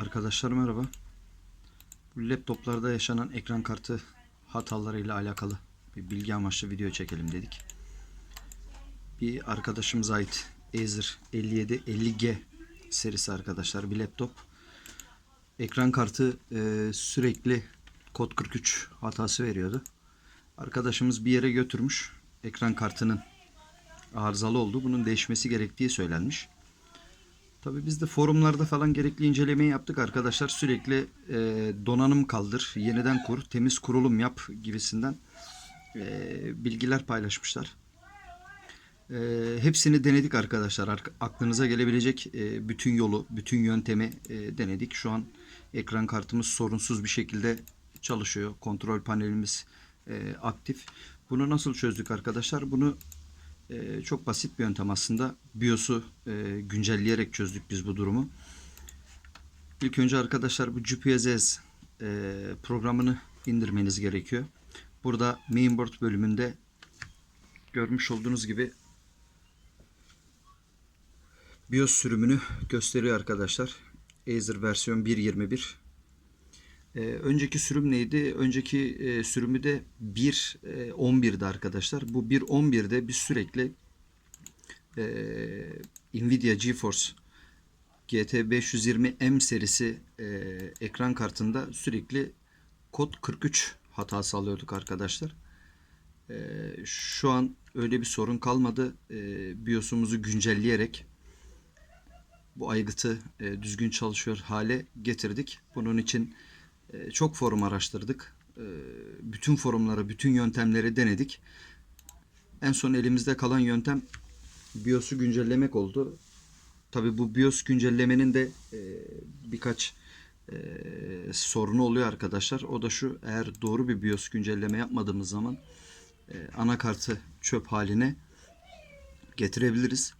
Arkadaşlar merhaba. Bu laptoplarda yaşanan ekran kartı hatalarıyla alakalı bir bilgi amaçlı video çekelim dedik. Bir arkadaşımıza ait Acer 5750G serisi arkadaşlar bir laptop. Ekran kartı e, sürekli kod 43 hatası veriyordu. Arkadaşımız bir yere götürmüş. Ekran kartının arızalı oldu. Bunun değişmesi gerektiği söylenmiş. Tabii biz de forumlarda falan gerekli incelemeyi yaptık arkadaşlar. Sürekli e, donanım kaldır, yeniden kur, temiz kurulum yap gibisinden e, bilgiler paylaşmışlar. E, hepsini denedik arkadaşlar. Ar- aklınıza gelebilecek e, bütün yolu, bütün yöntemi e, denedik. Şu an ekran kartımız sorunsuz bir şekilde çalışıyor. Kontrol panelimiz e, aktif. Bunu nasıl çözdük arkadaşlar? Bunu ee, çok basit bir yöntem aslında. BIOS'u e, güncelleyerek çözdük biz bu durumu. İlk önce arkadaşlar bu GPSS e, programını indirmeniz gerekiyor. Burada mainboard bölümünde görmüş olduğunuz gibi BIOS sürümünü gösteriyor arkadaşlar. Acer versiyon 1.21 ee, önceki sürüm neydi? Önceki e, sürümü de 1.11'di arkadaşlar. Bu 1.11'de biz sürekli e, Nvidia GeForce GT 520M serisi e, ekran kartında sürekli kod 43 hatası alıyorduk arkadaşlar. E, şu an öyle bir sorun kalmadı. E, BIOS'umuzu güncelleyerek bu aygıtı e, düzgün çalışıyor hale getirdik. Bunun için çok forum araştırdık. Ee, bütün forumları, bütün yöntemleri denedik. En son elimizde kalan yöntem BIOS'u güncellemek oldu. Tabi bu BIOS güncellemenin de e, birkaç e, sorunu oluyor arkadaşlar. O da şu eğer doğru bir BIOS güncelleme yapmadığımız zaman e, anakartı çöp haline getirebiliriz.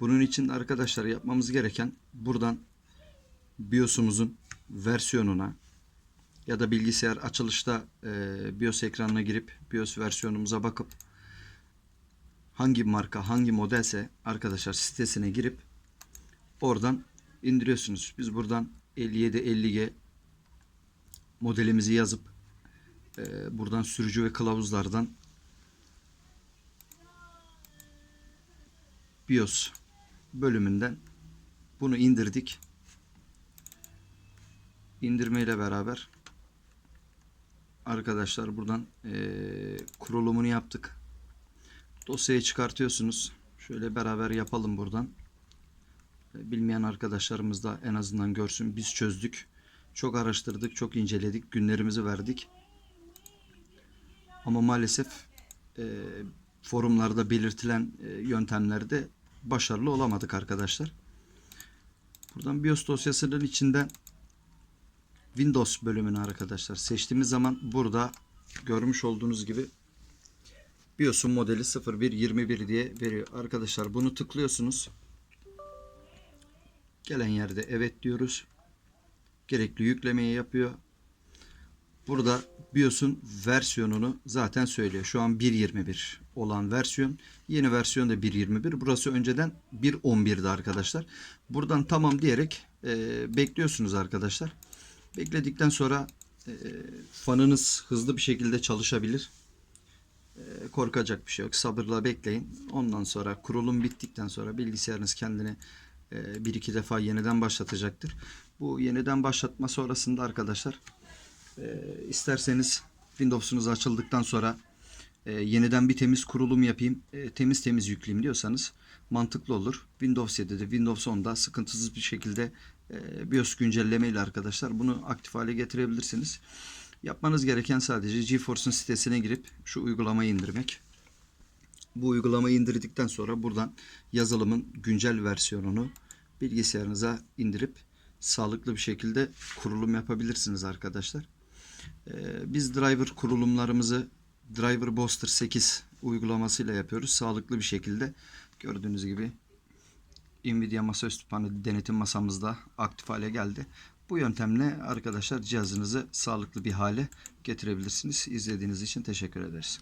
Bunun için arkadaşlar yapmamız gereken buradan BIOS'umuzun versiyonuna ya da bilgisayar açılışta e, BIOS ekranına girip BIOS versiyonumuza bakıp hangi marka hangi modelse arkadaşlar sitesine girip oradan indiriyorsunuz. Biz buradan 5750G modelimizi yazıp e, buradan sürücü ve kılavuzlardan BIOS bölümünden bunu indirdik. İndirmeyle beraber arkadaşlar buradan e, kurulumunu yaptık. Dosyayı çıkartıyorsunuz. Şöyle beraber yapalım buradan. E, bilmeyen arkadaşlarımız da en azından görsün. Biz çözdük. Çok araştırdık, çok inceledik, günlerimizi verdik. Ama maalesef e, forumlarda belirtilen e, yöntemlerde başarılı olamadık arkadaşlar. Buradan BIOS dosyasının içinden Windows bölümünü arkadaşlar seçtiğimiz zaman burada görmüş olduğunuz gibi BIOS'un modeli 0121 diye veriyor. Arkadaşlar bunu tıklıyorsunuz. Gelen yerde evet diyoruz. Gerekli yüklemeyi yapıyor. Burada BIOS'un versiyonunu zaten söylüyor. Şu an 1.21 olan versiyon. Yeni versiyon da 1.21. Burası önceden 1.11'di arkadaşlar. Buradan tamam diyerek e, bekliyorsunuz arkadaşlar. Bekledikten sonra e, fanınız hızlı bir şekilde çalışabilir. E, korkacak bir şey yok. Sabırla bekleyin. Ondan sonra kurulum bittikten sonra bilgisayarınız kendini e, bir iki defa yeniden başlatacaktır. Bu yeniden başlatma sonrasında arkadaşlar e, isterseniz Windows'unuz açıldıktan sonra e, yeniden bir temiz kurulum yapayım, e, temiz temiz yükleyeyim diyorsanız mantıklı olur. Windows 7'de, Windows 10'da sıkıntısız bir şekilde e, BIOS güncelleme ile arkadaşlar bunu aktif hale getirebilirsiniz. Yapmanız gereken sadece GeForce'un sitesine girip şu uygulamayı indirmek. Bu uygulamayı indirdikten sonra buradan yazılımın güncel versiyonunu bilgisayarınıza indirip sağlıklı bir şekilde kurulum yapabilirsiniz arkadaşlar. Ee, biz driver kurulumlarımızı Driver Booster 8 uygulamasıyla yapıyoruz. Sağlıklı bir şekilde gördüğünüz gibi Nvidia masaüstü paneli denetim masamızda aktif hale geldi. Bu yöntemle arkadaşlar cihazınızı sağlıklı bir hale getirebilirsiniz. İzlediğiniz için teşekkür ederiz.